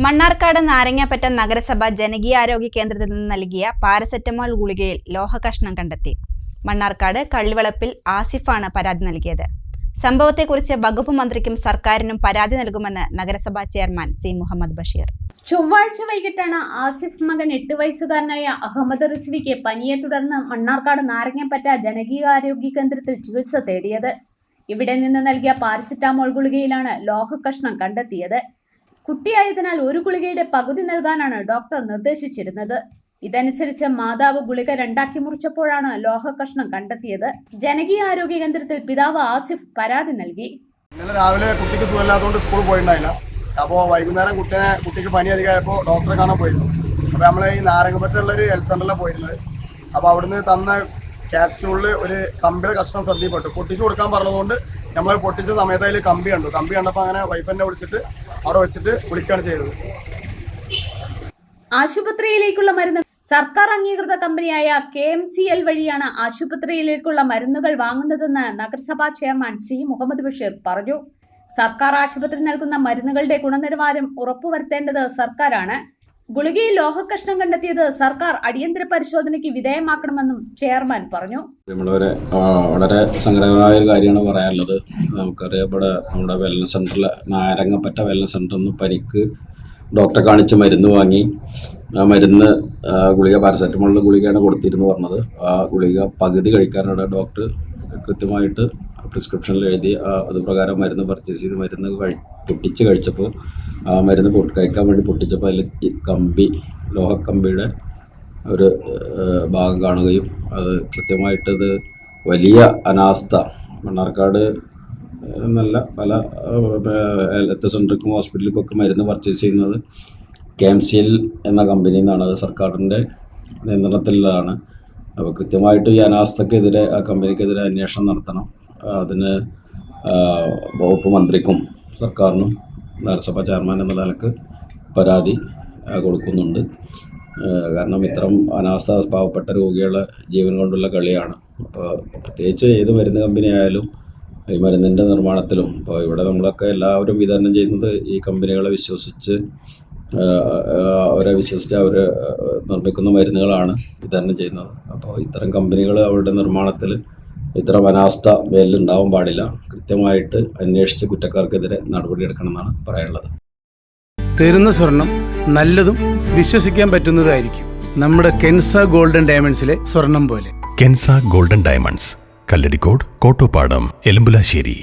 മണ്ണാർക്കാട് നാരങ്ങാപ്പറ്റ നഗരസഭ ജനകീയാരോഗ്യ കേന്ദ്രത്തിൽ നിന്ന് നൽകിയ പാരസെറ്റമോൾ ഗുളികയിൽ ലോഹകഷ്ണം കണ്ടെത്തി. മണ്ണാർക്കാട് കള്ളിവളപ്പിൽ ആസിഫാണ് പരാതി നൽകിയത്. സംഭവത്തെക്കുറിച്ച് വകുപ്പ് മന്ത്രിക്കും സർക്കാരിനും പരാതി നൽകുമെന്ന് നഗരസഭാ ചെയർമാൻ സി മുഹമ്മദ് ബഷീർ. ചൊവ്വാഴ്ച വൈകിട്ടാണ് ആസിഫ് മകൻ എട്ട് വയസ്സുകാരനായ അഹമ്മദ് റിസ്വിക്ക് പനിയെ തുടർന്ന് മണ്ണാർക്കാട് നാരങ്ങപ്പറ്റ ജനകീയാരോഗ്യ കേന്ദ്രത്തിൽ ചികിത്സ തേടിയത്. ഇവിടെ നിന്ന് നൽകിയ പാരസെറ്റാമോൾ ഗുളികയിലാണ് ലോഹകഷ്ണം കണ്ടെത്തിയത്. കുട്ടിയായതിനാൽ ഒരു ഗുളികയുടെ പകുതി നൽകാനാണ് ഡോക്ടർ നിർദ്ദേശിച്ചിരുന്നത്. ഇതനുസരിച്ച് മാതാവ് ഗുളിക രണ്ടാക്കി മുറിച്ചപ്പോഴാണ് ലോഹകഷ്ണം കണ്ടെത്തിയത്. ജനകീയ ആരോഗ്യ കേന്ദ്രത്തിൽ പിതാവ് ആസിഫ് പരാതി നൽകി. ഇന്നലെ രാവിലെ കുട്ടിക്ക് സുഖമില്ലാത്തതുകൊണ്ട് സ്കൂൾ പോയിട്ടുണ്ടായില്ല. അപ്പോൾ വൈകുന്നേരം കുട്ടിനെ കുട്ടിക്ക് പനി അധികമായപ്പോൾ ഡോക്ടറെ കാണാൻ പോയിരുന്നു. അപ്പോൾ നമ്മൾ ഈ നാരങ്ങപ്പറ്റുള്ള ഒരു ഹെൽത്ത് സെന്ററിലാണ് പോയിരുന്നത്. അപ്പോൾ അവിടുന്ന് തന്ന ക്യാപ്സ്യൂളിൽ ഒരു കമ്പിയുടെ കഷ്ണം ശ്രദ്ധയിൽപ്പെട്ടു പൊട്ടിച്ചു കൊടുക്കാൻ പറഞ്ഞതുകൊണ്ട് നമ്മൾ പൊട്ടിച്ച സമയത്ത് അതിൽ കമ്പി കണ്ടു. കമ്പി കണ്ടപ്പോൾ അങ്ങനെ വൈഫിനെ വിളിച്ചിട്ട് അവിടെ വെച്ചിട്ട് വിളിക്കുകയാണ് ചെയ്തത്. ആശുപത്രിയിലേക്കുള്ള മരുന്ന് സർക്കാർ അംഗീകൃത കമ്പനിയായ കെ എം സി എൽ വഴിയാണ് ആശുപത്രിയിലേക്കുള്ള മരുന്നുകൾ വാങ്ങുന്നതെന്ന് നഗരസഭാ ചെയർമാൻ സി മുഹമ്മദ് ബഷീർ പറഞ്ഞു. സർക്കാർ ആശുപത്രി നൽകുന്ന മരുന്നുകളുടെ ഗുണനിലവാരം ഉറപ്പുവരുത്തേണ്ടത് സർക്കാരാണ്. ഗുളികയിൽ ലോഹക്കഷ്ണം കണ്ടെത്തിയത് സർക്കാർ അടിയന്തര പരിശോധനയ്ക്ക് വിധേയമാക്കണമെന്നും ചെയർമാൻ പറഞ്ഞു. നമ്മളൊരു വളരെ സങ്കടകരമായ ഒരു കാര്യമാണ് പറയാനുള്ളത്. നമുക്കറിയാം ഇവിടെ നമ്മുടെ വെൽനസ് സെന്ററിലെ നാരങ്ങപ്പറ്റ വെൽനസ് സെന്റർ നിന്ന് പരിക്ക് ഡോക്ടറെ കാണിച്ച് മരുന്ന് വാങ്ങി. ആ മരുന്ന് ഗുളിക പാരസെറ്റമോളിന്റെ ഗുളികയാണ് കൊടുത്തിരുന്നു പറഞ്ഞത്. ആ ഗുളിക പകുതി കഴിക്കാനാണ് ഡോക്ടർ കൃത്യമായിട്ട് പ്രിസ്ക്രിപ്ഷനിൽ എഴുതി ആ അതുപ്രകാരം മരുന്ന് പർച്ചേസ് ചെയ്ത് മരുന്ന് കഴി പൊട്ടിച്ച് കഴിച്ചപ്പോൾ ആ മരുന്ന് പൊട്ടി കഴിക്കാൻ വേണ്ടി പൊട്ടിച്ചപ്പോൾ അതിൽ കമ്പി ലോഹക്കമ്പിയുടെ ഒരു ഭാഗം കാണുകയും അത് കൃത്യമായിട്ടത് വലിയ അനാസ്ഥ. മണ്ണാർക്കാട് എന്നല്ല പല ഹെൽത്ത് സെന്ററിക്കും ഒക്കെ മരുന്ന് പർച്ചേസ് ചെയ്യുന്നത് കെ എം സി എൽ എന്ന കമ്പനിയിൽ നിന്നാണ്. അത് സർക്കാരിന്റെ നിയന്ത്രണത്തിലാണ് അപ്പോൾ കൃത്യമായിട്ട് ഈ അനാസ്ഥക്കെതിരെ ആ കമ്പനിക്കെതിരെ അന്വേഷണം നടത്തണം. അതിന് വകുപ്പ് മന്ത്രിക്കും സർക്കാരിനും നഗരസഭാ ചെയർമാൻ എന്ന നിലയ്ക്ക് പരാതി കൊടുക്കുന്നുണ്ട്. കാരണം ഇത്തരം അനാസ്ഥ പാവപ്പെട്ട രോഗികളെ ജീവൻ കൊണ്ടുള്ള കളിയാണ്. അപ്പോൾ പ്രത്യേകിച്ച് ഏത് മരുന്ന് കമ്പനി ആയാലും ഈ മരുന്നിന്റെ നിർമ്മാണത്തിലും ഇപ്പോൾ ഇവിടെ നമ്മളൊക്കെ എല്ലാവരും വിതരണം ചെയ്യുന്നത് ഈ കമ്പനികളെ വിശ്വസിച്ച് അവരെ വിശ്വസിച്ച് അവർ നിർമ്മിക്കുന്ന മരുന്നുകളാണ് വിതരണം ചെയ്യുന്നത്. അപ്പോൾ ഇത്തരം കമ്പനികൾ അവരുടെ നിർമ്മാണത്തിൽ ഇത്തരം അനാസ്ഥ മേലിലുണ്ടാവാൻ പാടില്ല. കൃത്യമായിട്ട് അന്വേഷിച്ച് കുറ്റക്കാർക്കെതിരെ നടപടിയെടുക്കണമെന്നാണ് പറയാനുള്ളത്. തരുന്ന സ്വർണം നല്ലതും വിശ്വസിക്കാൻ പറ്റുന്നതായിരിക്കും. നമ്മുടെ കെൻസ ഗോൾഡൻ ഡയമണ്ട്സിലെ സ്വർണം പോലെ. Kensa golden diamonds. Kalladikode Kottopadam Elambulassery.